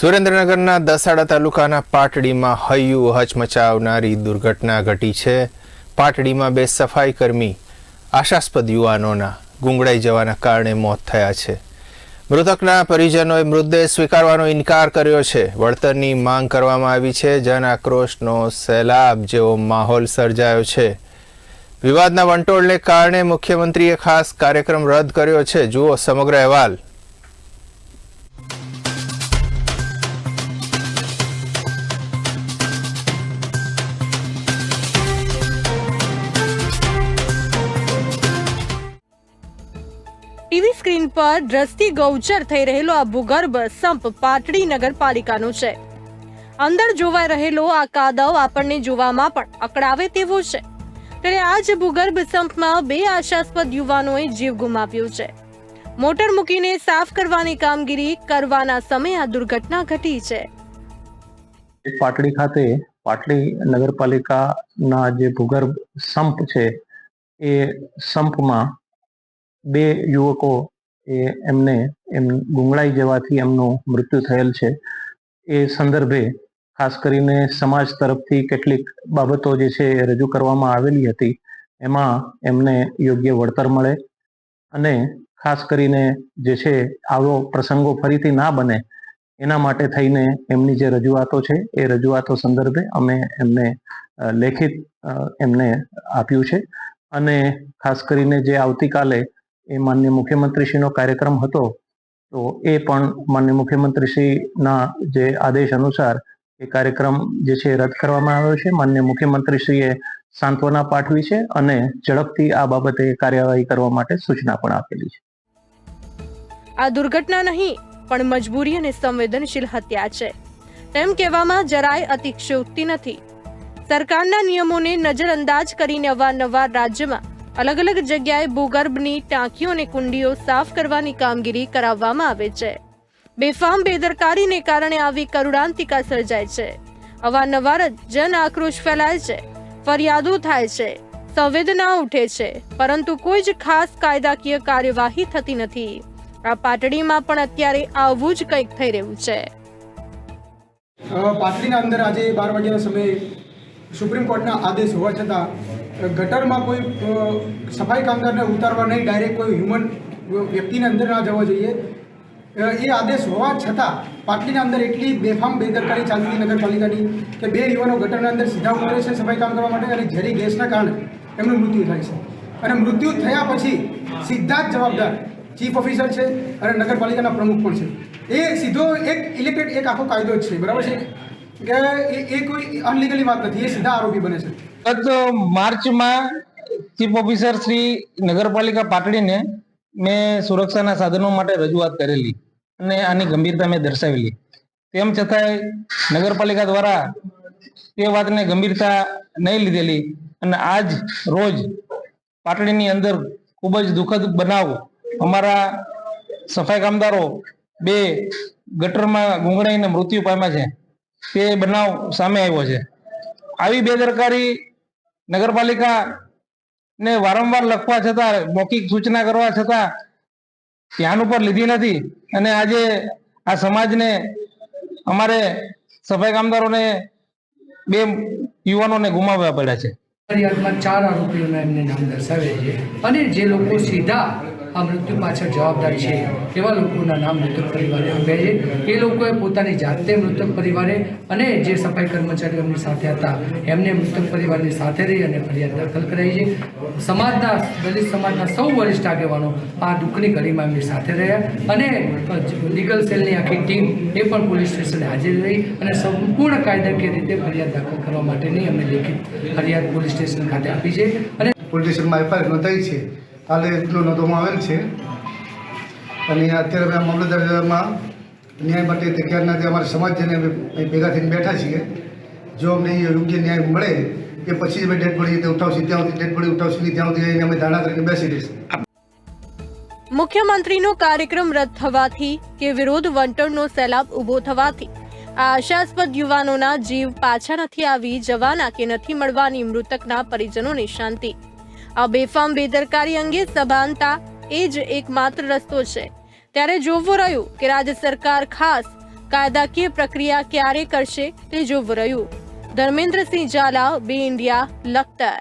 સુરેન્દ્રનગરના દસાડા તાલુકાના પાટડીમાં હૈયું હચમચાવનારી દુર્ઘટના ઘટી છે. પાટડીમાં બે સફાઈ કર્મી આશાસ્પદ યુવાનોના ગુંગળાઈ જવાના કારણે મોત થયા છે. મૃતકના પરિજનોએ મૃતદેહ સ્વીકારવાનો ઇનકાર કર્યો છે. વળતરની માંગ કરવામાં આવી છે. જન આક્રોશનો સૈલાબ જેવો માહોલ સર્જાયો છે. વિવાદના વંટોળને કારણે મુખ્યમંત્રીએ ખાસ કાર્યક્રમ રદ કર્યો છે. જુઓ સમગ્ર અહેવાલ. ટીવી સ્ક્રીન પર દ્રષ્ટિ ગૌચર થઈ રહેલો આ ભૂગર્ભ સંપ પાટડી નગરપાલિકાનો છે. અંદર જોવાઈ રહેલો આ કાદવ આપણને જોવામાં પણ અકળાવે તેવો છે. ત્યારે આ જ ભૂગર્ભ સંપમાં બે આશાસ્પદ યુવાનોએ જીવ ગુમાવ્યો છે. મોટર મૂકીને સાફ કરવાની કામગીરી કરવાના સમયે આ દુર્ઘટના ઘટી છે. પાટડી ખાતે પાટડી નગરપાલિકાના જે ભૂગર્ભ સંપ છે, એ સંપમાં બે યુવકો એ એમને એમ ગુંગળાઈ જવાથી એમનું મૃત્યુ થયેલ છે. એ સંદર્ભે ખાસ કરીને સમાજ તરફથી કેટલીક બાબતો જે છે એ રજૂ કરવામાં આવેલી હતી. એમાં એમને યોગ્ય વળતર મળે અને ખાસ કરીને જે છે આવો પ્રસંગો ફરીથી ના બને એના માટે થઈને એમની જે રજૂઆતો છે એ રજૂઆતો સંદર્ભે અમે એમને લેખિત એમને આપ્યું છે. અને ખાસ કરીને જે આવતીકાલે એ માન્ય મુખ્યમંત્રીશ્રીનો કાર્યક્રમ હતો, તો એ પણ માન્ય મુખ્યમંત્રીશ્રીના જે આદેશ અનુસાર એ કાર્યક્રમ જે છે રદ કરવામાં આવ્યો છે. માન્ય મુખ્યમંત્રીશ્રીએ સાંત્વના પાઠવી છે અને ઝડપથી આ બાબતે કાર્યવાહી કરવા માટે સૂચના પણ આપેલી છે. આ દુર્ઘટના નહીં, પણ મજબૂરી અને સંવેદનશીલ હત્યા છે. તેમ કહેવામાં જરાય અતિશયોક્તિ નથી. સરકારના નિયમોને નજરઅંદાજ કરીને અવારનવાર રાજ્યમાં અલગ અલગ જગ્યાએ ભૂગર્ભની ટાંકીઓ અને કુંડીઓ સાફ કરવાની કામગીરી કરાવવામાં આવે છે. બેફામ બેદરકારીને કારણે આવી કરુણાંતિકા સર્જાય છે. અવારનવાર જ જન આક્રોશ ફેલાય છે. ફરિયાદો થાય છે. સંવેદના ઉઠે છે. પરંતુ કોઈ જ ખાસ કાયદાકીય કાર્યવાહી થતી નથી. આ પાટડીમાં પણ અત્યારે આવું જ કંઈક થઈ રહ્યું છે. પાટડીના અંદર આજે બાર વાગ્યાના સમયે સુપ્રીમ કોર્ટના આદેશ હોવા છતાં ગટરમાં કોઈ સફાઈ કામદારને ઉતારવા નહીં, ડાયરેક્ટ કોઈ હ્યુમન વ્યક્તિને અંદર ના જવા જોઈએ. એ આદેશ હોવા છતાં પાટલીના અંદર એટલી બેફામ બેદરકારી ચાલતી નગરપાલિકાની કે બે યુવાનો ગટરના અંદર સીધા ઉતરે છે સફાઈ કામ કરવા માટે અને ઝેરી ગેસના કારણે એમનું મૃત્યુ થાય છે. અને મૃત્યુ થયા પછી સીધા જ જવાબદાર ચીફ ઓફિસર છે અને નગરપાલિકાના પ્રમુખ પણ છે. એ સીધો એક ઇલેક્ટેડ એક આખો કાયદો જ છે, બરાબર છે? કે એ કોઈ અનલીગલી વાત નથી, એ સીધા આરોપી બને છે. ગત માર્ચમાં ચીફ ઓફિસર શ્રી નગરપાલિકા પાટડીને મેં સુરક્ષાના સાધનો માટે રજૂઆત કરેલી અને આની ગંભીરતા મેં દર્શાવેલી. તેમ છતાંય નગરપાલિકા દ્વારા તે વાતને ગંભીરતા નહીં લીધેલી અને આજ રોજ પાટડીની અંદર ખૂબ જ દુઃખદ બનાવ અમારા સફાઈ કામદારો બે ગટરમાં ગુંગળાઈને મૃત્યુ પામ્યા છે. તે બનાવ સામે આવ્યો છે. આવી બેદરકારી નગરપાલિકા ને વારંવાર લખવા છતાં, મૌખિક સૂચના કરવા છતાં ધ્યાન ઉપર લીધી નથી. અને આજે આ સમાજને, અમારે સફાઈ કામદારોને બે યુવાનોને ગુમાવવા પડ્યા છે. ચાર આરોપીઓના એમને નામ દર્શાવે છે અને જે લોકો સીધા આ મૃત્યુ પાછળ જવાબદાર છે એવા લોકોના નામ મૃતક પરિવારે આપ્યા છે. એ લોકોએ પોતાની જાતે મૃતક પરિવારે અને જે સફાઈ કર્મચારીઓ એમની સાથે હતા, એમને મૃતક પરિવારની સાથે રહી અને ફરિયાદ દાખલ કરાઈ છે. સમાજના, દલિત સમાજના સૌ વરિષ્ઠ આગેવાનો આ દુઃખની ઘડીમાં એમની સાથે રહ્યા અને લીગલ સેલની આખી ટીમ એ પણ પોલીસ સ્ટેશને હાજર રહી અને સંપૂર્ણ કાયદાકીય રીતે ફરિયાદ દાખલ કરવા માટેની અમે લેખિત ફરિયાદ પોલીસ સ્ટેશન ખાતે આપી છે અને પોલીસ સ્ટેશનમાં એફઆઈઆર નોંધાઈ છે. હાલ એટલું નોંધવામાં આવેલ છે. અને અત્યારે અમે મામલતદારમાં ન્યાય માટે તૈયાર નથી અમારા સમાજ અમે ભેગા થઈને બેઠા છીએ. જો અમને યોગ્ય ન્યાય મળે, એ પછી અમે ડેડ બોડી રીતે ત્યાં સુધી ડેડ બોડી ઉઠાવશું નહીં, ત્યાં સુધી અમે ધારણા કરીને બેસી રહીશું મુખ્યમંત્રીનો કાર્યક્રમ રદ થવાથી કે વિરોધ વંટણનો સેલાબ ઊભો થવાથી આ આશાસ્પદ યુવાનોના જીવ પાછા નથી આવી, જવાના કે નથી મળવાની મૃતકના પરિજનોની શાંતિ. આ બેફામ બેદરકારી અંગે સભાનતા એ જ એકમાત્ર રસ્તો છે. ત્યારે જોવું રહ્યું કે રાજ્ય સરકાર ખાસ કાયદાકીય પ્રક્રિયા ક્યારે કરશે તે જોવું રહ્યું. ધર્મેન્દ્રસિંહ ઝાલા, બે ઇન્ડિયા, લખતર.